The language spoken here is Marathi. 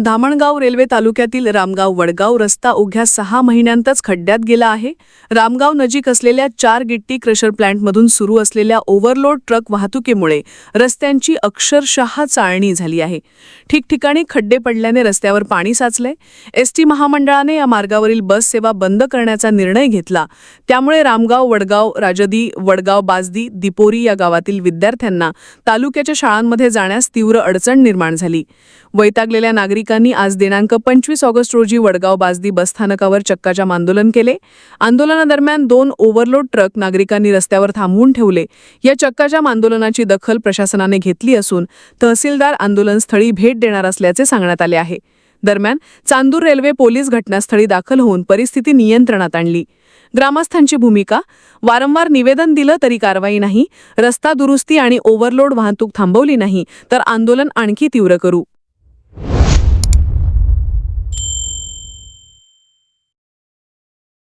धामणगाव रेल्वे तालुक्यातील रामगाव वडगाव रस्ता उघ्या सहा महिन्यांतच खड्ड्यात गेला आहे. रामगाव नजीक असलेल्या चार गिट्टी क्रशर प्लांटमधून सुरू असलेल्या ओव्हरलोड ट्रक वाहतुकीमुळे रस्त्यांची अक्षरशः चाळणी झाली आहे. ठिकठिकाणी खड्डे पडल्याने रस्त्यावर पाणी साचलंय. एस टी महामंडळाने या मार्गावरील बस सेवा बंद करण्याचा निर्णय घेतला. त्यामुळे रामगाव वडगाव राजदी वडगाव बाजदी दिपोरी या गावातील विद्यार्थ्यांना तालुक्याच्या शाळांमध्ये जाण्यास तीव्र अडचण निर्माण झाली. वैतागलेल्या नागरिक नागरिकांनी आज दिनांक पंचवीस ऑगस्ट रोजी वडगाव बाजदी बसस्थानकावर चक्काजाम आंदोलन केले. आंदोलनादरम्यान दोन ओव्हरलोड ट्रक नागरिकांनी रस्त्यावर थांबवून ठेवले. या चक्काजाम आंदोलनाची दखल प्रशासनाने घेतली असून तहसीलदार आंदोलनस्थळी भेट देणार असल्याचे सांगण्यात आले आहे. दरम्यान चांदूर रेल्वे पोलीस घटनास्थळी दाखल होऊन परिस्थिती नियंत्रणात आणली. ग्रामस्थांची भूमिका वारंवार निवेदन दिलं तरी कारवाई नाही रस्ता दुरुस्ती आणि ओव्हरलोड वाहतूक थांबवली नाही तर आंदोलन आणखी तीव्र करू.